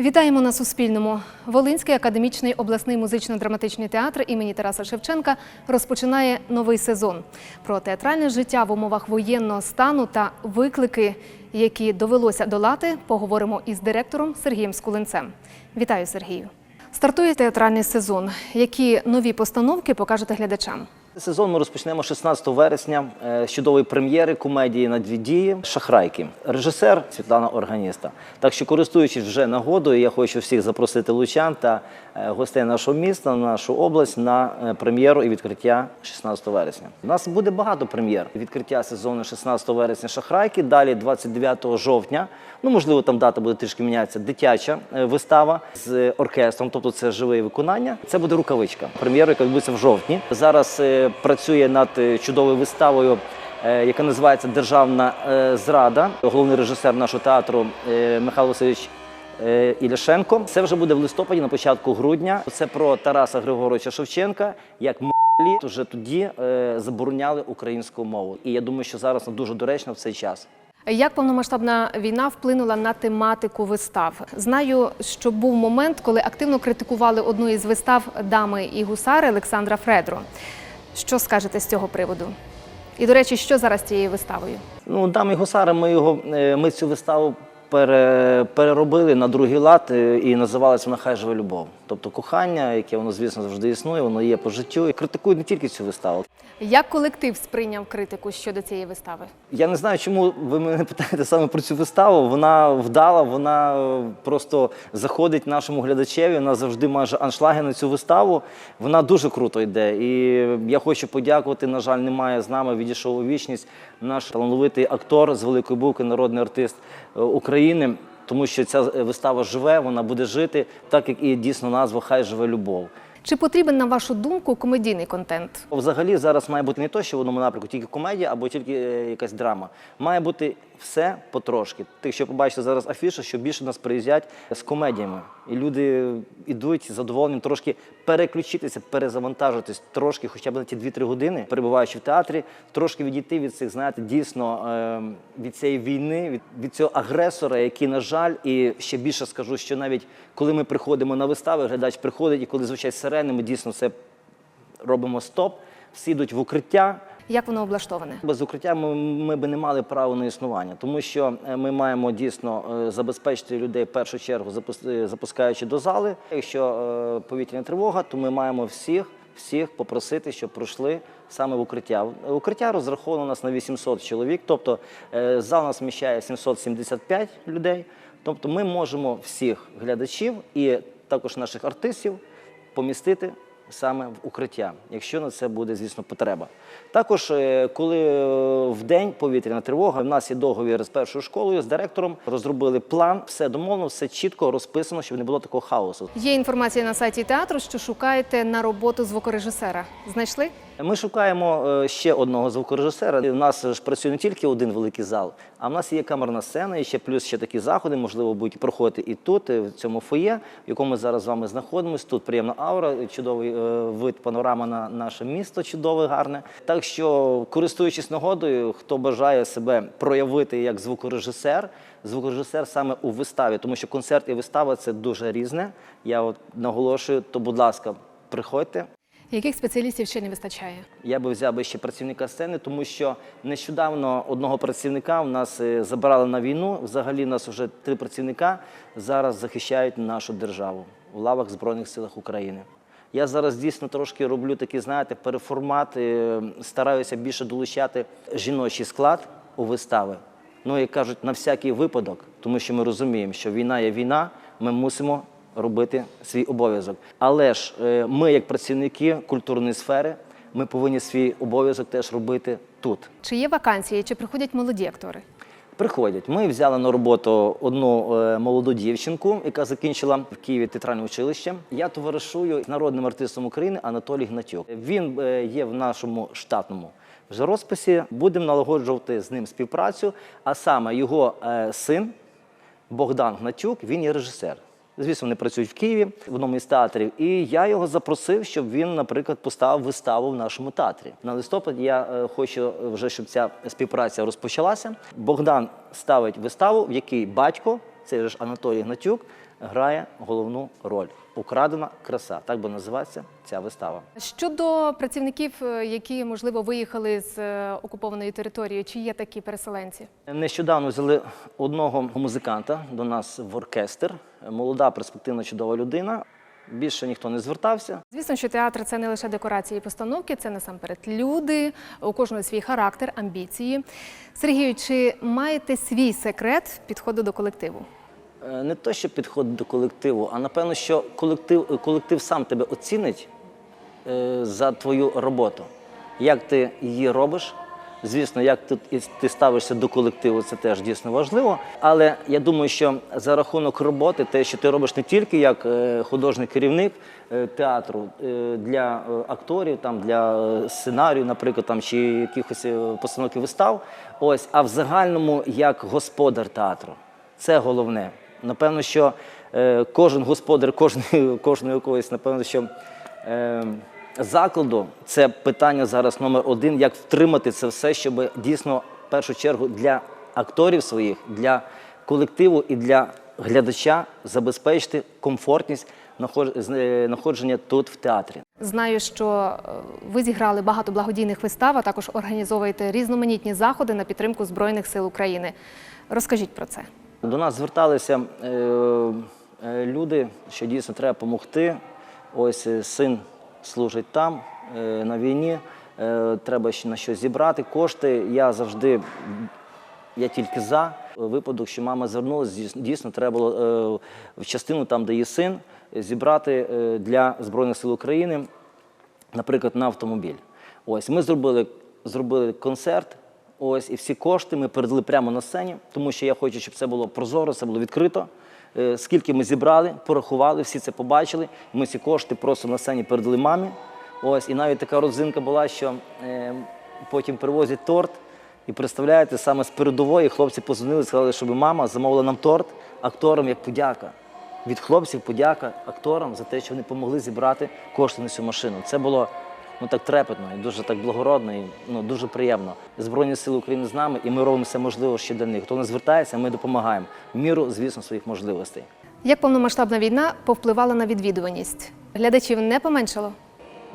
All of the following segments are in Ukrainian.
Вітаємо на Суспільному. Волинський академічний обласний музично-драматичний театр імені Тараса Шевченка розпочинає новий сезон. Про театральне життя в умовах воєнного стану та виклики, які довелося долати, поговоримо із директором Сергієм Скулинцем. Вітаю, Сергію. Стартує театральний сезон. Які нові постановки покажете глядачам? Сезон ми розпочнемо 16 вересня е, з чудової прем'єри комедії на дві дії Шахрайки. Режисер Світлана Органіста. Так що, користуючись вже нагодою, я хочу всіх запросити лучан та е, гостей нашого міста, нашу область на е, прем'єру і відкриття 16 вересня. У нас буде багато прем'єр. Відкриття сезону 16 вересня Шахрайки. Далі 29 жовтня. Ну можливо, там дата буде трішки мінятися. Дитяча е, вистава з оркестром, тобто це живе виконання. Це буде рукавичка. Прем'єра, яка відбудеться в жовтні. Зараз е, працює над е, чудовою виставою. Яка називається Державна зрада, головний режисер нашого театру Михайло Васильович Іляшенко. Це вже буде в листопаді, на початку грудня. Це про Тараса Григоровича Шевченка, як м**лі вже тоді забороняли українську мову. І я думаю, що зараз дуже доречно в цей час. Як повномасштабна війна вплинула на тематику вистав? Знаю, що був момент, коли активно критикували одну із вистав дами і гусари Олександра Фредро. Що скажете з цього приводу? І, до речі, що зараз цією виставою? Ну, дами і гусари, ми його е, ми цю виставу переробили на другий лад е, і називалася вона Хай живе любов. Тобто кохання, яке воно, звісно, завжди існує, воно є по життю. І критикують не тільки цю виставу. Як колектив сприйняв критику щодо цієї вистави? Я не знаю, чому ви мене питаєте саме про цю виставу. Вона вдала, вона е, просто заходить нашому глядачеві. Вона завжди майже аншлаги на цю виставу. Вона дуже круто йде. І я хочу подякувати. На жаль, немає з нами. Відійшов у вічність наш талановитий актор з великої букви, народний артист е, України. Тому що ця е, вистава живе, вона буде жити, так як і дійсно назва Хай живе любов. Чи потрібен, на вашу думку, комедійний контент? Взагалі зараз має бути не то, що в одному напрямку тільки комедія або тільки е, якась драма. Має бути все потрошки. Ти, якщо побачите зараз афішу, що більше нас приїздять з комедіями. І люди йдуть з задоволенням трошки переключитися, перезавантажитись трошки, хоча б на ті 2-3 години, перебуваючи в театрі, трошки відійти від цих, знаєте, дійсно е, від цієї війни, від, від цього агресора, який, на жаль, і ще більше скажу, що навіть коли ми приходимо на вистави, глядач приходить, і коли звучать сирени, ми дійсно це робимо стоп, всі йдуть в укриття. Як воно облаштоване? Без укриття ми, ми би не мали права на існування, тому що е, ми маємо дійсно е, забезпечити людей в першу чергу, е, запускаючи до зали. Якщо повітряна тривога, то ми маємо всіх, всіх попросити, щоб пройшли саме в укриття. Укриття розраховано у нас на 800 чоловік, тобто зал нас вміщає 775 людей. Тобто ми можемо всіх глядачів і також наших артистів помістити саме в укриття, якщо на це буде, звісно, потреба. Також, е, коли е, в день повітряна тривога, в нас є договір з першою школою, з директором, розробили план, все домовлено, все чітко розписано, щоб не було такого хаосу. Є інформація на сайті театру, що шукаєте на роботу звукорежисера. Знайшли? Ми шукаємо е, ще одного звукорежисера. У нас ж працює не тільки один великий зал, а в нас є камерна сцена, і ще плюс ще такі заходи, можливо, будуть проходити і тут, і в цьому фоє, в якому ми зараз з вами знаходимося. Тут приємна аура, чудовий е, вид, панорама на наше місто, чудове, гарне. Так що, користуючись нагодою, хто бажає себе проявити як звукорежисер, звукорежисер саме у виставі, тому що концерт і вистава це дуже різне. Я от наголошую, то, будь ласка, приходьте. Яких спеціалістів ще не вистачає? Я би взяв би ще працівника сцени, тому що нещодавно одного працівника в нас е, забрали на війну. Взагалі, в нас вже три працівника зараз захищають нашу державу в лавах Збройних силах України. Я зараз дійсно трошки роблю такий, знаєте, переформат, е, стараюся більше долучати жіночий склад у вистави. Ну, як кажуть, на всякий випадок, тому що ми розуміємо, що війна є війна, ми мусимо робити свій обов'язок. Але ж е, ми, як працівники культурної сфери, ми повинні свій обов'язок теж робити тут. Чи є вакансії, чи приходять молоді актори? Приходять. Ми взяли на роботу одну е, молоду дівчинку, яка закінчила в Києві театральне училище. Я товаришую з народним артистом України Анатолій Гнатюк. Він е, є в нашому штатному вже розписі. Будемо налагоджувати з ним співпрацю. А саме його е, син Богдан Гнатюк, він є режисер. Звісно, вони працюють в Києві в одному із театрів. І я його запросив, щоб він, наприклад, поставив виставу в нашому театрі. На листопад я е, хочу вже, щоб ця співпраця розпочалася. Богдан ставить виставу, в якій батько цей ж Анатолій Гнатюк, грає головну роль. Украдена краса. Так би називається ця вистава. Щодо працівників, е, які можливо виїхали з е, окупованої території, чи є такі переселенці? Нещодавно взяли одного музиканта до нас в оркестр. Молода, перспективна, чудова людина. Більше ніхто не звертався. Звісно, що театр це не лише декорації і постановки, це насамперед люди, у кожного свій характер, амбіції. Сергію, чи маєте свій секрет підходу до колективу? Е, Не то, що підходить до колективу, а напевно, що колектив, колектив сам тебе оцінить е, за твою роботу. Як ти її робиш? Звісно, як ти, ти ставишся до колективу, це теж дійсно важливо. Але я думаю, що за рахунок роботи, те, що ти робиш не тільки як е, художній керівник е, театру е, для е, акторів, там для е, сценарію, наприклад, там чи якихось е, постановки вистав, ось, а в загальному як господар театру. Це головне. Напевно, що е, кожен господар кожної, кожної якоїсь, напевно, що е, закладу це питання зараз номер один, як втримати це все, щоб дійсно в першу чергу для акторів своїх, для колективу і для глядача забезпечити комфортність нахож- е, знаходження тут в театрі. Знаю, що е, ви зіграли багато благодійних вистав, а також організовуєте різноманітні заходи на підтримку Збройних сил України. Розкажіть про це. До нас зверталися е, е, люди, що дійсно треба допомогти. Ось е, син служить там, на війні. Треба ще на щось зібрати кошти. Я завжди, я тільки за випадок, що мама звернулася, дійсно треба було в частину там, де є син, зібрати для Збройних сил України наприклад, на автомобіль. Ось ми зробили, зробили концерт. Ось і всі кошти ми передали прямо на сцені, тому що я хочу, щоб це було прозоро, це було відкрито. Е, Скільки ми зібрали, порахували, всі це побачили. Ми ці кошти просто на сцені передали мамі. Ось і навіть така родзинка була, що е, потім привозять торт. І представляєте, саме з передової хлопці позвонили, сказали, щоб мама замовила нам торт акторам як подяка. Від хлопців подяка акторам за те, що вони допомогли зібрати кошти на цю машину. Це було ну так трепетно і дуже так благородно, і ну дуже приємно. Збройні сили України з нами, і ми робимо все можливе ще для них. Хто не звертається, ми допомагаємо. В міру, звісно, своїх можливостей. Як повномасштабна війна повпливала на відвідуваність? Глядачів не поменшало?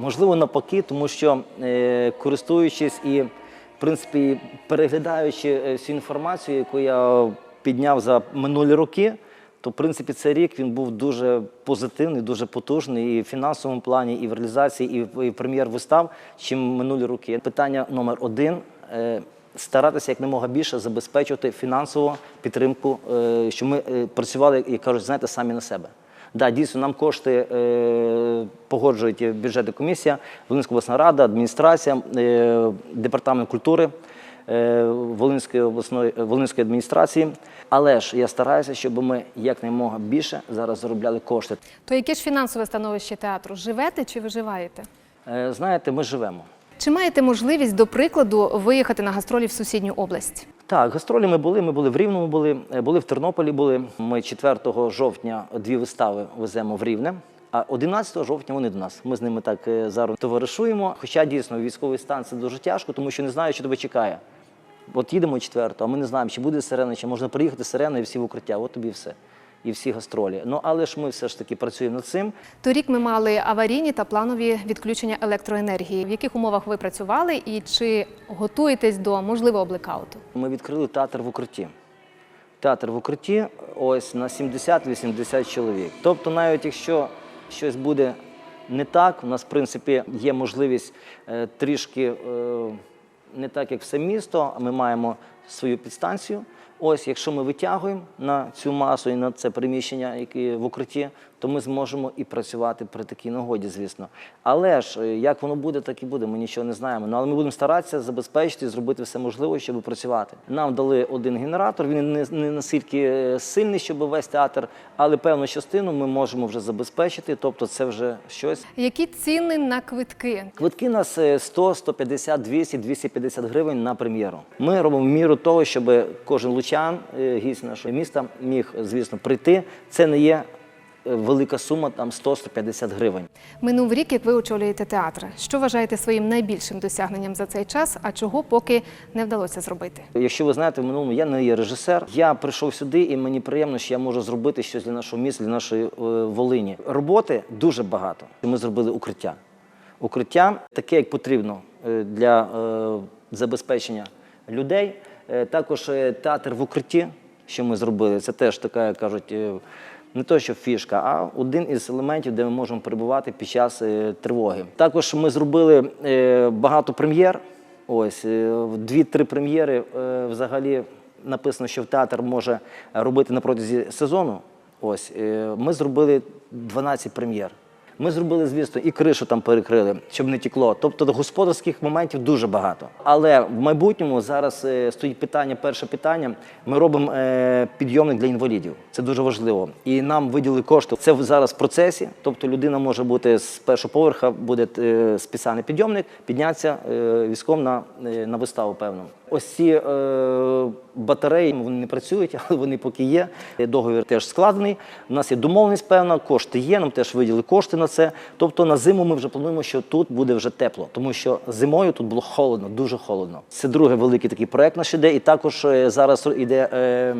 Можливо, навпаки, тому що е, користуючись і, в принципі, переглядаючи е, всю інформацію, яку я підняв за минулі роки, то в принципі цей рік він був дуже позитивний, дуже потужний і в фінансовому плані, і в реалізації, і в, і в прем'єр вистав, чим минулі роки. Питання номер один. е, Старатися якомога більше забезпечувати фінансову підтримку, е, щоб ми е, працювали, як кажуть, знаєте, самі на себе. Да, дійсно, нам кошти е, погоджують бюджетна комісія, Волинська обласна рада, адміністрація, е, департамент культури Волинської обласної Волинської адміністрації. Але ж я стараюся, щоб ми якнаймога більше зараз заробляли кошти. То яке ж фінансове становище театру? Живете чи виживаєте? Е, знаєте, ми живемо. Чи маєте можливість, до прикладу, виїхати на гастролі в сусідню область? Так, гастролі ми були. Ми були в Рівному, були, е, були в Тернополі. Були. Ми 4 жовтня дві вистави веземо в Рівне. А 11 жовтня вони до нас. Ми з ними так е, зараз товаришуємо. Хоча дійсно військовий стан це дуже тяжко, тому що не знаю, що тебе чекає. От їдемо 4, а ми не знаємо, чи буде сирена, чи можна приїхати сирена і всі в укриття. От тобі все. І всі гастролі. Ну але ж ми все ж таки працюємо над цим. Торік ми мали аварійні та планові відключення електроенергії. В яких умовах ви працювали і чи готуєтесь до можливого блекауту? Ми відкрили театр в укритті. Театр в укритті ось на 70-80 чоловік. Тобто, навіть якщо щось буде не так, у нас, в принципі, є можливість е, трішки е, не так, як все місто, а ми маємо свою підстанцію. Ось, якщо ми витягуємо на цю масу і на це приміщення, яке в укритті, то ми зможемо і працювати при такій нагоді, звісно. Але ж е, як воно буде, так і буде. Ми нічого не знаємо. Ну але ми будемо старатися забезпечити, зробити все можливе, щоб працювати. Нам дали один генератор. Він не, не настільки е, сильний, щоб весь театр, але певну частину ми можемо вже забезпечити. Тобто, це вже щось. Які ціни на квитки? Квитки у нас е, 100, 150, 200, 250 гривень на прем'єру. Ми робимо в міру того, щоб кожен лучан, е, гість нашого міста, міг, звісно, прийти. Це не є велика сума, там 100-150 гривень. Минув рік, як ви очолюєте театр. Що вважаєте своїм найбільшим досягненням за цей час, а чого поки не вдалося зробити? Якщо ви знаєте, в минулому я не є режисер. Я прийшов сюди, і мені приємно, що я можу зробити щось для нашого міста, для нашої е, Волині. Роботи дуже багато. Ми зробили укриття. Укриття таке, як потрібно е, для е, забезпечення людей. Також театр в укритті, що ми зробили, це теж така, кажуть, не то, що фішка, а один із елементів, де ми можемо перебувати під час е, тривоги. Також ми зробили е, багато прем'єр. Ось е, дві-три прем'єри взагалі написано, що в театр може робити на протязі сезону. Ось ми зробили 12 прем'єр. Ми зробили, звісно, і кришу там перекрили, щоб не тікло. Тобто господарських моментів дуже багато. Але в майбутньому зараз е, стоїть питання, перше питання. Ми робимо е, підйомник для інвалідів. Це дуже важливо. І нам виділили кошти. Це зараз в процесі. Тобто людина може бути з першого поверха, буде е, спеціальний підйомник, піднятися військом на, на виставу, певно. Ось ці е, батареї вони не працюють, але вони поки є. Договір теж складений. У нас є домовленість певна, кошти є. Нам теж виділили кошти на це. Тобто на зиму ми вже плануємо, що тут буде вже тепло, тому що зимою тут було холодно, дуже холодно. Це другий великий такий проект наш іде. І також е, зараз іде. Е,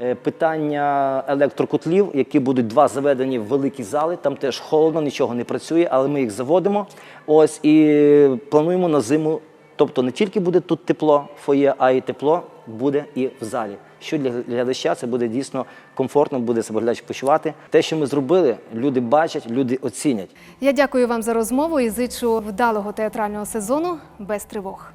е, Питання електрокотлів, які будуть два заведені в великі зали. Там теж холодно, нічого не працює, але ми їх заводимо. Ось і плануємо на зиму Тобто не тільки буде тут тепло, фоє, а й тепло буде і в залі. Що для глядача це буде дійсно комфортно, буде себе глядач почувати. Те, що ми зробили, люди бачать, люди оцінять. Я дякую вам за розмову і зичу вдалого театрального сезону без тривог.